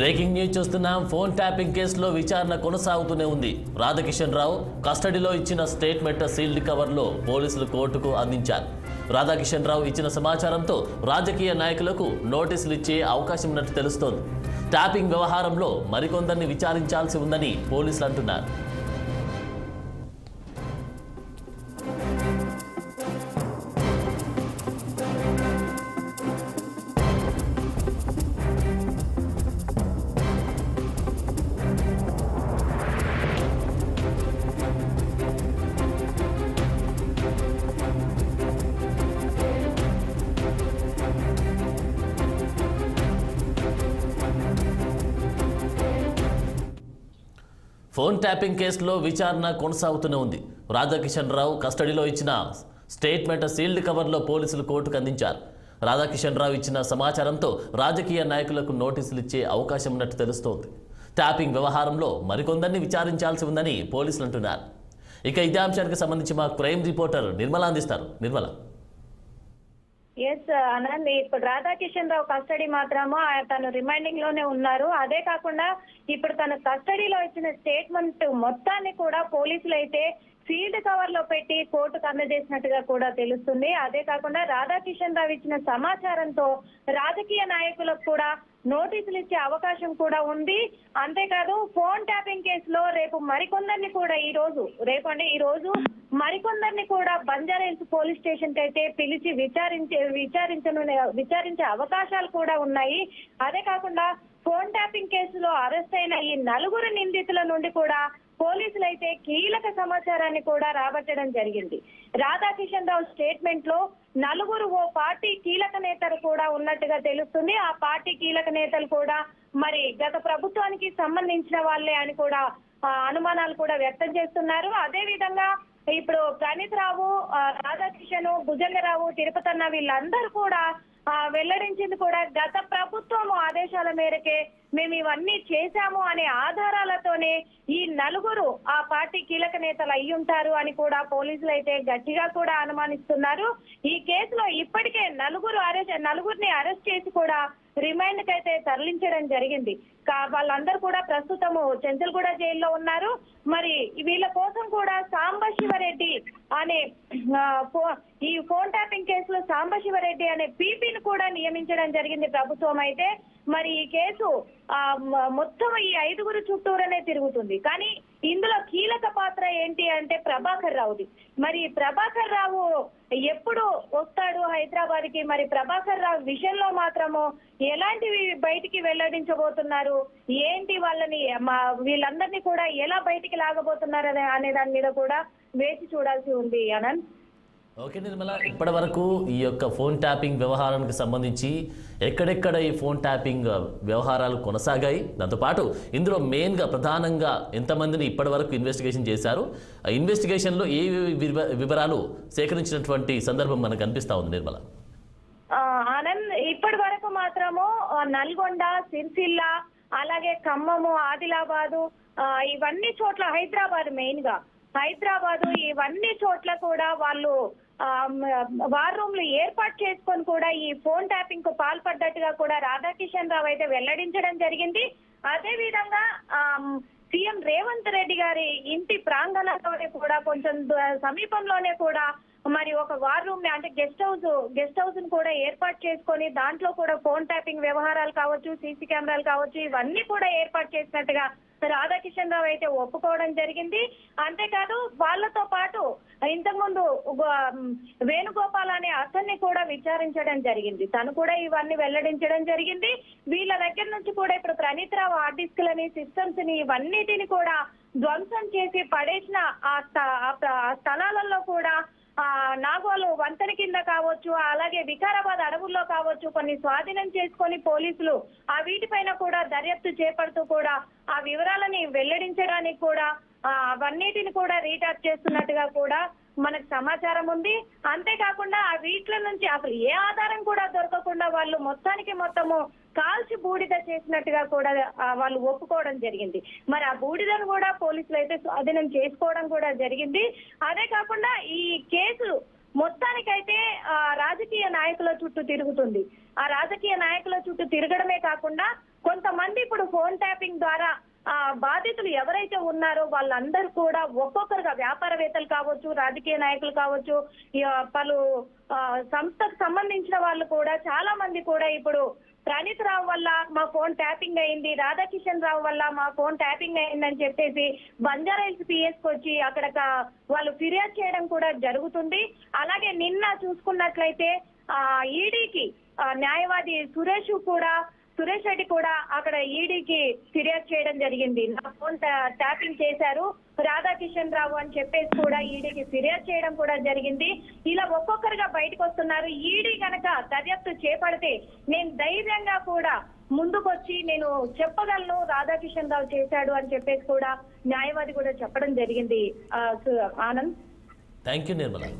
Breaking news చూస్తున్నాం. Phone tapping కేసులో విచారణ కొనసాగుతూనే ఉంది. రాధాకిషన్ రావు కస్టడీలో ఇచ్చిన స్టేట్మెంట్ సీల్డ్ కవర్లో పోలీసులు కోర్టుకు అందించారు. రాధాకిషన్ రావు ఇచ్చిన సమాచారంతో రాజకీయ నాయకులకు నోటీసులు ఇచ్చే అవకాశం ఉన్నట్టు తెలుస్తోంది. ట్యాపింగ్ వ్యవహారంలో మరికొందరిని విచారించాల్సి ఉందని పోలీసులు అంటున్నారు. ఫోన్ ట్యాపింగ్ కేసులో విచారణ కొనసాగుతూనే ఉంది. రాధాకిషన్ రావు కస్టడీలో ఇచ్చిన స్టేట్మెంట్ సీల్డ్ కవర్లో పోలీసులు కోర్టుకు అందించారు. రాధాకిషన్ రావు ఇచ్చిన సమాచారంతో రాజకీయ నాయకులకు నోటీసులు ఇచ్చే అవకాశం ఉన్నట్టు తెలుస్తోంది. ట్యాపింగ్ వ్యవహారంలో మరికొందరిని విచారించాల్సి ఉందని పోలీసులు అంటున్నారు. ఇక ఇదే అంశానికి సంబంధించి మా క్రైమ్ రిపోర్టర్ నిర్మల అందిస్తారు నిర్మల ఎస్ ఆనంద్ uh, ఇప్పుడు రాధాకిషన్ రావు కస్టడీ మాత్రము తను రిమైండింగ్లోనే ఉన్నారు. అదే కాకుండా ఇప్పుడు తన కస్టడీలో ఇచ్చిన స్టేట్మెంట్ మొత్తాన్ని కూడా పోలీసులు అయితే సీల్డ్ కవర్లో పెట్టి కోర్టుకు అందజేసినట్టుగా కూడా తెలుస్తుంది. అదే కాకుండా రాధాకిషన్ రావు ఇచ్చిన సమాచారంతో రాజకీయ నాయకులకు కూడా నోటీసులు ఇచ్చే అవకాశం కూడా ఉంది. అంతేకాదు ఫోన్ ట్యాపింగ్ కేసులో రేపు మరికొందరిని కూడా ఈ రోజు రేపు అంటే ఈ రోజు మరికొందరిని కూడా బంజారాహిల్స్ పోలీస్ స్టేషన్కి అయితే పిలిచి విచారించే విచారించను విచారించే అవకాశాలు కూడా ఉన్నాయి. అదే కాకుండా ఫోన్ ట్యాపింగ్ కేసులో అరెస్ట్ అయిన ఈ నలుగురు నిందితుల నుండి కూడా పోలీసులు అయితే కీలక సమాచారాన్ని కూడా రాబట్టడం జరిగింది. రాధాకిషన్ రావు స్టేట్మెంట్లో నలుగురు ఓ పార్టీ కీలక నేతలు కూడా ఉన్నట్టుగా తెలుస్తుంది. ఆ పార్టీ కీలక నేతలు కూడా మరి గత ప్రభుత్వానికి సంబంధించిన వాళ్ళే అని కూడా అనుమానాలు కూడా వ్యక్తం చేస్తున్నారు. అదే విధంగా ఇప్పుడు ప్రణీత్ రావు రాధాకిషన్ భుజంగరావు తిరుపతన్న వీళ్ళందరూ కూడా వెల్లడించింది కూడా గత ప్రభుత్వం ఆదేశాల మేరకే మేము ఇవన్నీ చేశాము అనే ఆధారాలతోనే ఈ నలుగురు ఆ పార్టీ కీలక నేతలు అయి ఉంటారు అని కూడా పోలీసులు అయితే గట్టిగా కూడా అనుమానిస్తున్నారు. ఈ కేసులో ఇప్పటికే నలుగురు అరెస్ట్ నలుగురిని అరెస్ట్ చేసి కూడా రిమైండ్ కైతే అయితే తరలించడం జరిగింది. కా- వాళ్ళందరూ కూడా ప్రస్తుతము చెంచల్గూడ జైల్లో ఉన్నారు. మరి వీళ్ళ కోసం కూడా సాంబశివరెడ్డి అనే ఈ ఫోన్ ట్యాపింగ్ కేసులో సాంబశివరెడ్డి అనే పీపీని కూడా నియమించడం జరిగింది ప్రభుత్వం అయితే. మరి ఈ కేసు ఆ, మొత్తం ఈ ఐదుగురు చుట్టూరనే తిరుగుతుంది. కానీ ఇందులో కీలక పాత్ర ఏంటి అంటే ప్రభాకర్ రావుది. మరి ప్రభాకర్ రావు ఎప్పుడు వస్తాడు హైదరాబాద్కి మరి ప్రభాకర్ రావు విషయంలో మాత్రము ఎలాంటివి బయటికి వెల్లడించబోతున్నారు? ఏంటి వాళ్ళని మా వీళ్ళందరినీ కూడా ఎలా బయటికి లాగబోతున్నారు అనే దాని మీద కూడా వేచి చూడాల్సి ఉంది అనంత్. ఓకే నిర్మల ఇప్పటి వరకు ఈ యొక్క ఫోన్ ట్యాపింగ్ వ్యవహారానికి సంబంధించి ఎక్కడెక్కడ ఈ ఫోన్ ట్యాపింగ్ వ్యవహారాలు కొనసాగాయి? దాంతోపాటు ఇందులో మెయిన్గా ప్రధానంగా ఎంతమందిని ఇప్పటి వరకు ఇన్వెస్టిగేషన్ చేశారు? ఆ ఇన్వెస్టిగేషన్లో ఏ వివరాలు సేకరించినటువంటి సందర్భం మనకు కనిపిస్తూ ఉంది నిర్మల. ఆనంద్ ఇప్పటి వరకు మాత్రము నల్గొండ సిరిసిల్ల అలాగే ఖమ్మము ఆదిలాబాదు ఇవన్నీ చోట్ల హైదరాబాద్ మెయిన్గా హైదరాబాదు ఇవన్నీ చోట్ల కూడా వాళ్ళు వార్ రూమ్లో ఏర్పాటు చేసుకొని కూడా ఈ ఫోన్ ట్యాపింగ్కు పాల్పడ్డట్టుగా కూడా రాధాకిషన్ రావు అయితే వెల్లడించడం జరిగింది. అదే విధంగా ఆ, సీఎం రేవంత్ రెడ్డి గారి ఇంటి ప్రాంగణంలోనే కూడా కొంచెం సమీపంలోనే కూడా మరి ఒక వార్ రూమ్ని అంటే గెస్ట్ హౌస్ గెస్ట్ హౌస్ని కూడా ఏర్పాటు చేసుకొని దాంట్లో కూడా ఫోన్ ట్యాపింగ్ వ్యవహారాలు కావచ్చు సీసీ కెమెరాలు కావచ్చు ఇవన్నీ కూడా ఏర్పాటు చేసినట్టుగా రాధాకిషన్ రావు అయితే ఒప్పుకోవడం జరిగింది. అంతేకాదు వాళ్ళతో పాటు ఇంతకుముందు వేణుగోపాల్ అనే అతన్ని కూడా విచారించడం జరిగింది. తను కూడా ఇవన్నీ వెల్లడించడం జరిగింది. వీళ్ళ దగ్గర నుంచి కూడా ఇప్పుడు ప్రణీత్ రావు ఆర్టిస్టులని డిస్క్లని సిస్టమ్స్ని ఇవన్నిటిని కూడా ధ్వంసం చేసి పడేసిన ఆ స్థలాలలో కూడా నాగోలు వంతెన కింద కావచ్చు అలాగే వికారాబాద్ అడవుల్లో కావచ్చు కొన్ని స్వాధీనం చేసుకొని పోలీసులు ఆ వీటిపైన కూడా దర్యాప్తు చేపడుతూ కూడా ఆ వివరాలని వెల్లడించడానికి కూడా అవన్నిటిని కూడా రీటాప్ చేస్తున్నట్టుగా కూడా మనకు సమాచారం ఉంది. అంతేకాకుండా ఆ వీటిల నుంచి అసలు ఏ ఆధారం కూడా దొరకకుండా వాళ్ళు మొత్తానికి మొత్తము కాల్చి బూడిద చేసినట్టుగా కూడా వాళ్ళు ఒప్పుకోవడం జరిగింది. మరి ఆ బూడిదను కూడా పోలీసులు అయితే స్వాధీనం చేసుకోవడం కూడా జరిగింది. అదే కాకుండా ఈ కేసు మొత్తానికైతే ఆ రాజకీయ నాయకుల చుట్టూ తిరుగుతుంది. ఆ రాజకీయ నాయకుల చుట్టూ తిరగడమే కాకుండా కొంతమంది ఇప్పుడు ఫోన్ ట్యాపింగ్ ద్వారా బాధితులు ఎవరైతే ఉన్నారో వాళ్ళందరూ కూడా ఒక్కొక్కరుగా వ్యాపారవేత్తలు కావచ్చు రాజకీయ నాయకులు కావచ్చు పలు సంస్థకు సంబంధించిన వాళ్ళు కూడా చాలా మంది కూడా ఇప్పుడు ప్రణీత్ రావు వల్ల మా ఫోన్ ట్యాపింగ్ అయింది రాధాకిషన్ రావు వల్ల మా ఫోన్ ట్యాపింగ్ అయిందని చెప్పేసి బంజారాహిల్స్ పిఎస్ వచ్చి అక్కడ వాళ్ళు ఫిర్యాదు చేయడం కూడా జరుగుతుంది. అలాగే నిన్న చూసుకున్నట్లయితే ఆ ఈడీకి న్యాయవాది సురేష్ కూడా సురేష్ రెడ్డి కూడా అక్కడ ఈడీకి ఫిర్యాదు చేయడం జరిగింది. నా ఫోన్ ట్యాపింగ్ చేశారు. రాధాకిషన్ రావు అని చెప్పేసి కూడా ఈడీకి ఫిర్యాదు చేయడం కూడా జరిగింది. ఇలా ఒక్కొక్కరుగా బయటకు వస్తున్నారు. ఈడీ కనుక దర్యాప్తు చేపడితే నేను ధైర్యంగా కూడా ముందుకొచ్చి నేను చెప్పగలను రాధాకిషన్ రావు చేశాడు అని చెప్పేసి కూడా న్యాయవాది కూడా చెప్పడం జరిగింది. ఆనంద్. Thank you Nirmala.